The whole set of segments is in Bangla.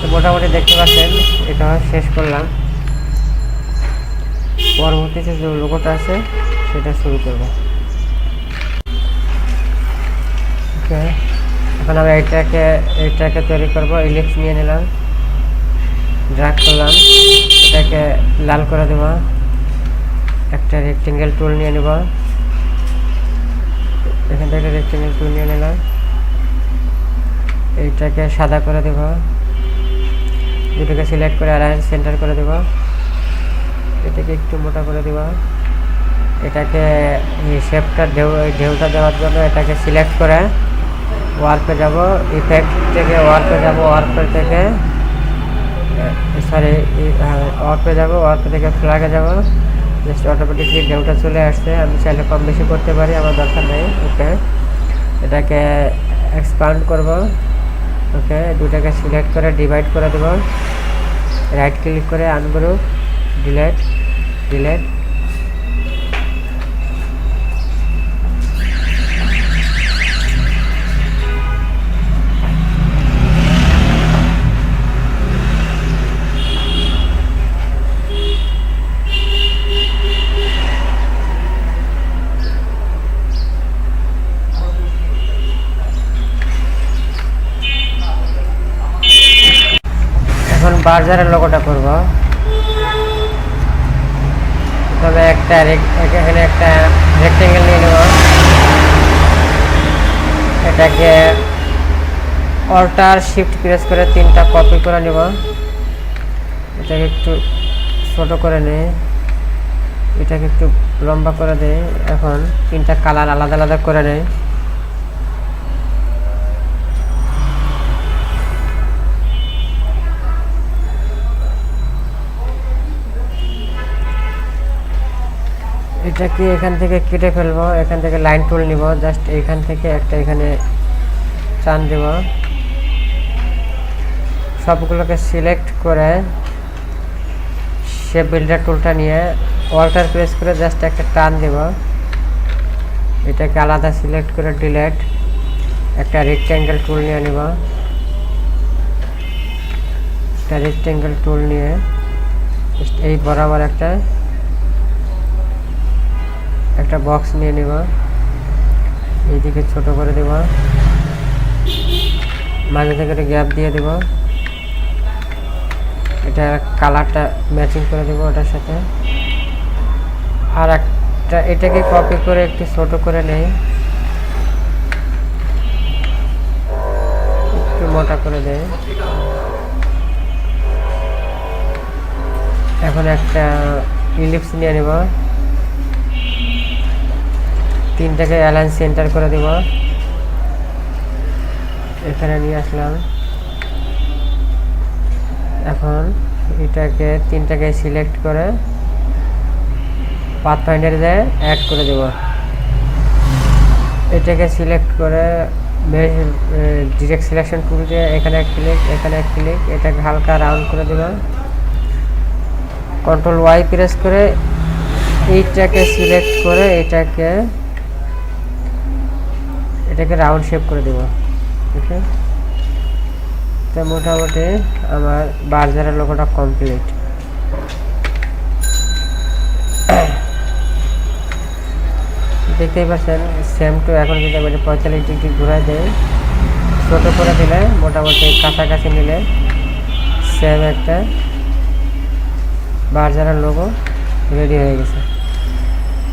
তো মোটামুটি দেখতে পাচ্ছেন, এটা শেষ করলাম। পরবর্তীতে যে লোগোটা আছে, সেটা শুরু করব। এখন আমি এইটাকে এইটাকে তৈরি করব ইলিপস নিয়ে নিলাম। ড্রাগ করলাম। এটাকে লাল করে দেব। একটা রেক্টেঙ্গেল টুল নিয়ে নেব। এখান থেকে রেক্টেঙ্গেল টুল নিয়ে নিলাম। এইটাকে সাদা করে দেব। দুটোকে সিলেক্ট করে অ্যালায়েন্স সেন্টার করে দেব। এটাকে একটু মোটা করে দেব। এটাকে শেপটা ঢেউ ঢেউটা দেওয়ার জন্য এটাকে সিলেক্ট করে ওয়ার্পে যাব। ইফেক্ট থেকে ওয়ার্পে যাব ওয়ার্পে থেকে সরি ওয়ার্পে যাব ওয়ার্পে থেকে ফ্ল্যাগে যাব। জাস্ট অটোমেটিকলি ঢেউটা চলে আসছে। আমি চাইলে কম বেশি করতে পারি, আমার দরকার নেই। ওকে এটাকে এক্সপান্ড করব। ওকে দুটাকে সিলেক্ট করে ডিভাইড করে দেব। রাইট ক্লিক করে আনগ্রুপ ডিলেট ডিলেট এখন বার্জারের লোগোটা করব। তবে একটা এখানে একটা রেক্টেঙ্গেল নিয়ে নেব। এটাকে অল্টার শিফট প্রেস করে তিনটা কপি করে নেব। এটাকে একটু ছোটো করে নেই। এটাকে একটু লম্বা করে দেই। এখন তিনটা কালার আলাদা আলাদা করে নেই। এটাকে এখান থেকে কেটে ফেলব, এখান থেকে লাইন টুল নিব জাস্ট এখান থেকে একটা এখানে টান দেব। সবগুলোকে সিলেক্ট করে সে বিল্ডার টুলটা নিয়ে অল্টার প্রেস করে জাস্ট একটা টান দেব। এটাকে আলাদা সিলেক্ট করে ডিলেট একটা রেক্ট্যাঙ্গেল টুল নিয়ে নিব। একটা রেক্ট্যাঙ্গেল টুল নিয়ে এই বরাবর একটা একটা বক্স নিয়ে নেব। এইদিকে ছোট করে দেব। মাঝে থেকে একটা গ্যাপ দিয়ে দেব। এটা কালারটা ম্যাচিং করে দেব ওটার সাথে। আর একটা, এটাকে কপি করে একটু ছোট করে নেই। একটু মোটা করে দেয় এখন একটা ইলিপস নিয়ে নেব। তিনটাকে অ্যালায়েন্স সেন্টার করে দেব। এখানে নিয়ে আসলাম। এখন এটাকে, তিনটাকে সিলেক্ট করে পাথ ফাইন্ডার দিয়ে অ্যাড করে দেব। এটাকে সিলেক্ট করে ডিরেক্ট সিলেকশন টুল দিয়ে এখানে এক ক্লিক এখানে এক ক্লিক এটাকে হালকা রাউন্ড করে দেব। কন্ট্রোল ওয়াই প্রেস করে এইটাকে সিলেক্ট করে এটাকে এটাকে রাউন্ড শেপ করে দেব। ওকে তো মোটামুটি আমার বার্জারের লোগোটা কমপ্লিট দেখতেই পাচ্ছেন সেম টু এখন যদি আমি পঁয়তাল্লিশ ডিগ্রি ঘুরাই দেয় ছোটো করে দিলে মোটামুটি কাছাকাছি নিলে সেম একটা বার্জারের লোগো রেডি হয়ে গেছে।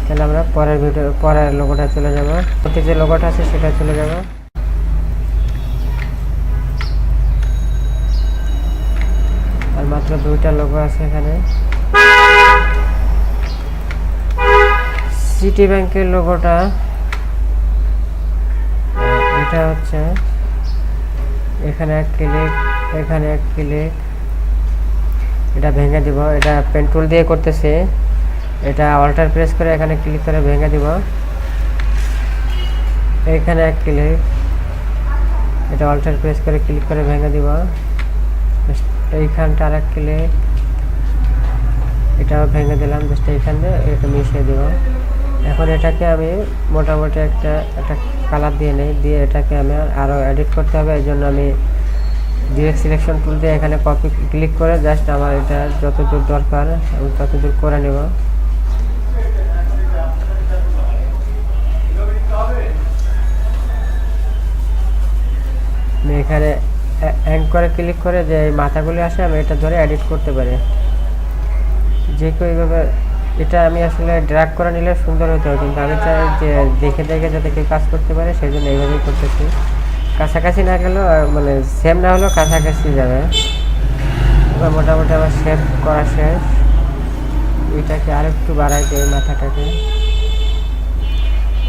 তাহলে আমরা পরের ভিডিও পরের লোগোটা চলে যাব। প্রতি যে লোগোটা আছে সেটা চলে যাব। আর মাত্র দুইটা লোগো আছে এখানে। সিটি ব্যাংকের লোগোটা এটা হচ্ছে, এখানে এক ক্লিক এখানে এক ক্লিক এটা ভেঙে দিব, এটা পেন্টুল দিয়ে করতেছে। এটা অল্টার প্রেস করে এখানে ক্লিক করে ভেঙে দিব। এখানে এক ক্লিক এটা অল্টার প্রেস করে ক্লিক করে ভেঙে দিব। এইখানটা আর এক ক্লিক এটাও ভেঙে দিলাম, জাস্ট এইখান এটা মিশিয়ে দিব। এখন এটাকে আমি মোটামুটি একটা একটা কালার দিয়ে নেই, দিয়ে এটাকে আমি আরও এডিট করতে হবে। এই জন্য আমি ডিরেক্ট সিলেকশন টুল দিয়ে এখানে কপি ক্লিক করে জাস্ট আমার এটা যতদূর দরকার আমি ততদূর করে নেব আমি এখানে অ্যাঙ্ক করে ক্লিক করে যে মাথাগুলি আসে, আমি এটা ধরে এডিট করতে পারি। যে কেউ এইভাবে, এটা আমি আসলে ড্র্যাগ করে নিলে সুন্দর হতে হতো কিন্তু আমি চাই যে দেখে দেখে যাতে কেউ কাজ করতে পারে সেই জন্য এইভাবেই করতেছি। কাছাকাছি না গেলেও মানে সেম না হলেও কাছাকাছি যাবে। এবার মোটামুটি আমার সেভ করা শেষ। এটাকে আর একটু বাড়াই দেয় মাথাটাকে।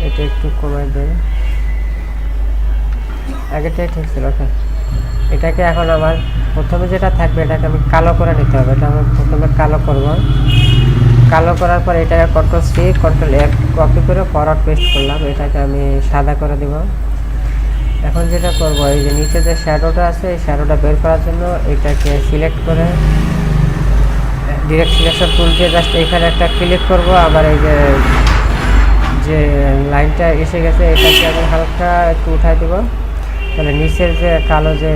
এটা একটু কমাই দেয় আগেটাই ঠিক ছিল, ওকে। এটাকে এখন আমার প্রথমে যেটা থাকবে, এটাকে আমি কালো করে নিতে হবে। এটা আমি প্রথমে কালো করব। কালো করার পর এটাকে control C control F copy করে ফরওয়ার্ড পেস্ট করলাম। এটাকে আমি সাদা করে দিব। এখন যেটা করব, এই যে নিচে যে শ্যাডোটা আছে, এই শ্যাডোটা বের করার জন্য এটাকে সিলেক্ট করে ডিরেক্ট সিলেকশন টুল দিয়ে জাস্ট এখানে একটা ক্লিক করব। আবার এই যে যে লাইনটা এসে গেছে, এটাকে আমি হালকা একটু উঠাই দেব। তাহলে নিচের যে কালো যে,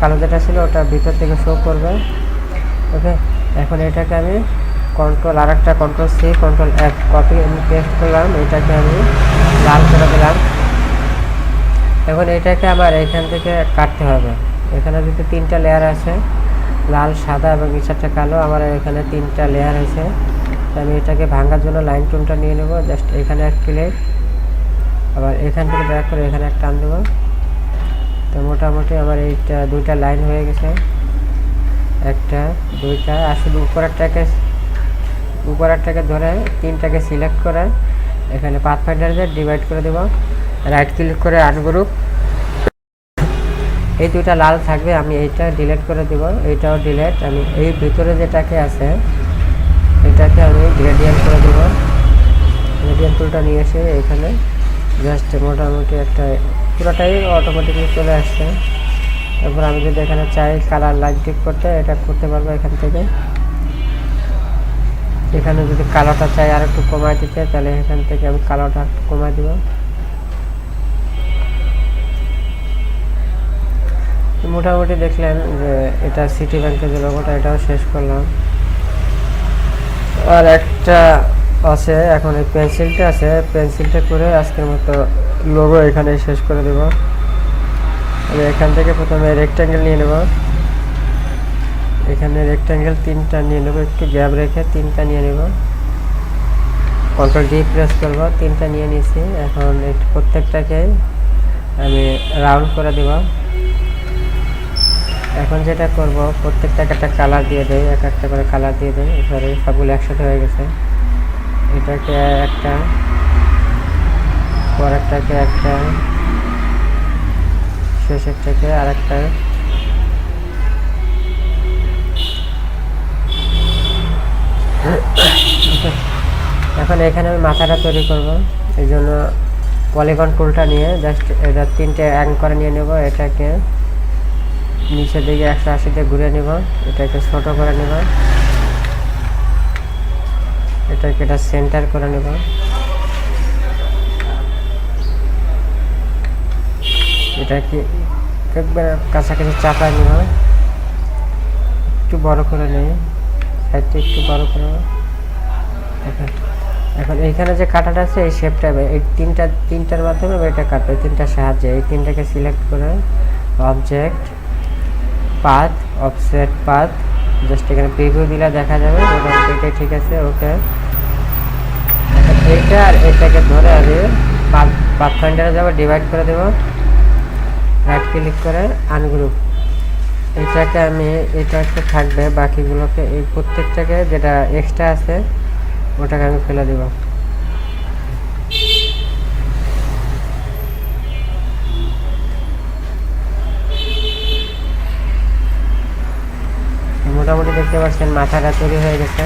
কালো যেটা ছিল ওটা ভিতর থেকে শো করবে। ওকে এখন এটাকে আমি কন্ট্রোল আর একটা control C control F copy আমি পেস্ট করলাম। এটাকে আমি লাল করে দিলাম। এখন এটাকে আবার এখান থেকে কাটতে হবে। এখানে যদি তিনটা লেয়ার আছে, লাল, সাদা এবং নিচেরটা কালো, আমার এখানে তিনটা লেয়ার আছে। আমি এটাকে ভাঙার জন্য লাইন টুনটা নিয়ে নেব। জাস্ট এখানে এক ক্লিক আবার এখান থেকে ব্যাক করে এখানে এক টান দেবো। তো মোটামুটি আমার এইটা দুইটা লাইন হয়ে গেছে। একটা, দুইটা, আর শুধু উপরেরটাকে উপরেরটাকে ধরে তিনটাকে সিলেক্ট করে এখানে পাথ ফাইন্ডারে ডিভাইড করে দেবো। রাইট ক্লিক করে আনগ্রুপ এই দুইটা লাল থাকবে, আমি এইটা ডিলিট করে দেব। এইটাও ডিলিট আমি এই ভিতরে যেটাকে আছে, এটাকে আমি গ্রেডিয়েন্ট করে দেব। গ্রেডিয়েন্ট টুলটা নিয়ে এসে এখানে জাস্ট মোটামুটি একটা পুরোটাই অটোমেটিকলি চলে আসছে। তারপর আমি যদি এখানে চাই কালার লাইট টিক করতে, এটা করতে পারব এখান থেকে। এখানে যদি কালোটা চাই আর একটু কমাই দিতে, তাহলে এখান থেকে আমি কালোটা একটু কমাই দিব। মোটামুটি দেখলেন যে এটা সিটি ব্যাংকের যে লোগোটা এটাও শেষ করলাম। আর একটা আছে, এখন এই পেন্সিলটা আছে পেন্সিলটা করে আজকের মতো লোগো এখানে শেষ করে দেব। আমি এখান থেকে প্রথমে রেক্ট্যাঙ্গেল নিয়ে নেব। এখানে রেক্ট্যাঙ্গেল তিনটা নিয়ে নেব, একটু গ্যাপ রেখে তিনটা নিয়ে নেব। কন্ট্রোল ডি প্রেস করব, তিনটা নিয়ে নিয়েছি। এখন প্রত্যেকটাকে আমি রাউন্ড করে দেব। এখন যেটা করব, প্রত্যেকটাকে একটা কালার দিয়ে দেয় এক একটা করে কালার দিয়ে দেয় এবারে সবগুলো একসাথে হয়ে গেছে। এটাকে একটা পরেরটাকে একটা, শেষেরটাকে আর একটা এখন এখানে আমি মাথাটা তৈরি করব। এই জন্য পলিগন টুলটা নিয়ে জাস্ট এটা তিনটে করে নিয়ে নেব। এটাকে নিচের দিকে একশো আশিতে ঘুরে নেব। এটাকে ছোট করে নেব। এটাকে এটা সেন্টার করে নেব। এটাকে একবার কাছাকাছি চাপায় নেব একটু বড় করে নেই সাইডটা একটু বড় করে। এখন এখন এইখানে যে কাটাটা আছে, এই শেপটা এই তিনটা, তিনটার মাধ্যমে এটা কাটবো তিনটার সাহায্যে। এই তিনটাকে সিলেক্ট করে object path offset path just এখানে প্রিভিউ দিলে দেখা যাবে এটা ঠিক আছে ওকে এইটা আর এটাকে ধরে আমি পাথ ফাইন্ডারে যাব ডিভাইড করে দেবো। রাইট ক্লিক করে আনগ্রুপ এটাকে আমি, এটা একটা থাকবে, বাকিগুলোকে এই প্রত্যেকটাকে যেটা এক্সট্রা আছে, ওটাকে আমি ফেলে দেব। মোটামুটি দেখতে পাচ্ছেন, মাথাটা তৈরি হয়ে গেছে।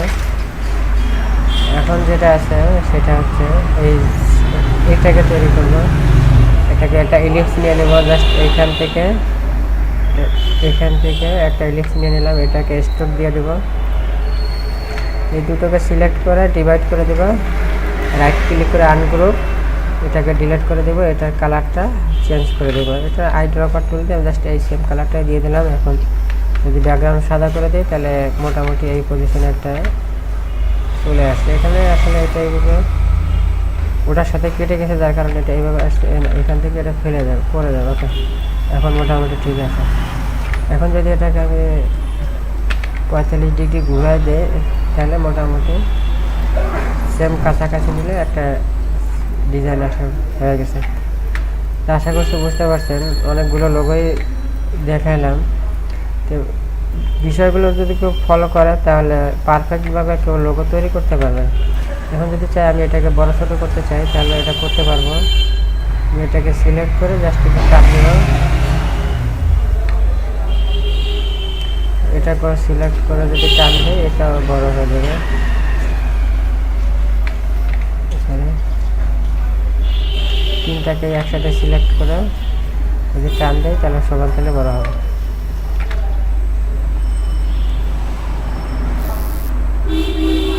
এখন যেটা আছে, সেটা হচ্ছে এই এটাকে তৈরি করব। এটাকে একটা ইলিপস নিয়ে নেব জাস্ট এইখান থেকে। এখান থেকে একটা ইলিপস নিয়ে নিলাম, এটাকে স্টোক দিয়ে দেবো। এই দুটোকে সিলেক্ট করে, ডিভাইড করে দেবো। রাইট ক্লিক করে আনগ্রুপ এটাকে ডিলিট করে দেবো, এটার কালারটা চেঞ্জ করে দেবো। এটা আই ড্রপার টুল দিয়ে জাস্ট এই সেম কালারটাই দিয়ে দিলাম। এখন যদি ব্যাকগ্রাউন্ড সাদা করে দিই, তাহলে মোটামুটি এই পজিশনে একটা চলে আসছে এখানে আসলে এটা এইভাবে ওটার সাথে কেটে গেছে, যার কারণে এটা এইভাবে আসছে এখান থেকে এটা ফেলে যাবে পড়ে যাবে, ওকে? এখন মোটামুটি ঠিক আছে। এখন যদি এটাকে আমি পঁয়তাল্লিশ ডিগ্রি ঘুরাই দেয় তাহলে মোটামুটি সেম কাছাকাছি নিলে একটা ডিজাইন আসা হয়ে গেছে। তা আশা করছি বুঝতে পারছেন, অনেকগুলো লোগোই দেখাইলাম। তো বিষয়গুলো যদি কেউ ফলো করে, তাহলে পারফেক্টভাবে কেউ লোগো তৈরি করতে পারবে। এখন যদি চাই আমি এটাকে বড় ছোটো করতে চাই, তাহলে এটা করতে পারব। আমি এটাকে সিলেক্ট করে জাস্ট একটু চাপ দেব এটা করে সিলেক্ট করে যদি টান দিই এটা বড় হয়ে যাবে। তিনটাকে একসাথে সিলেক্ট করে যদি টান দেয় তাহলে সবার তাহলে বড় হবে।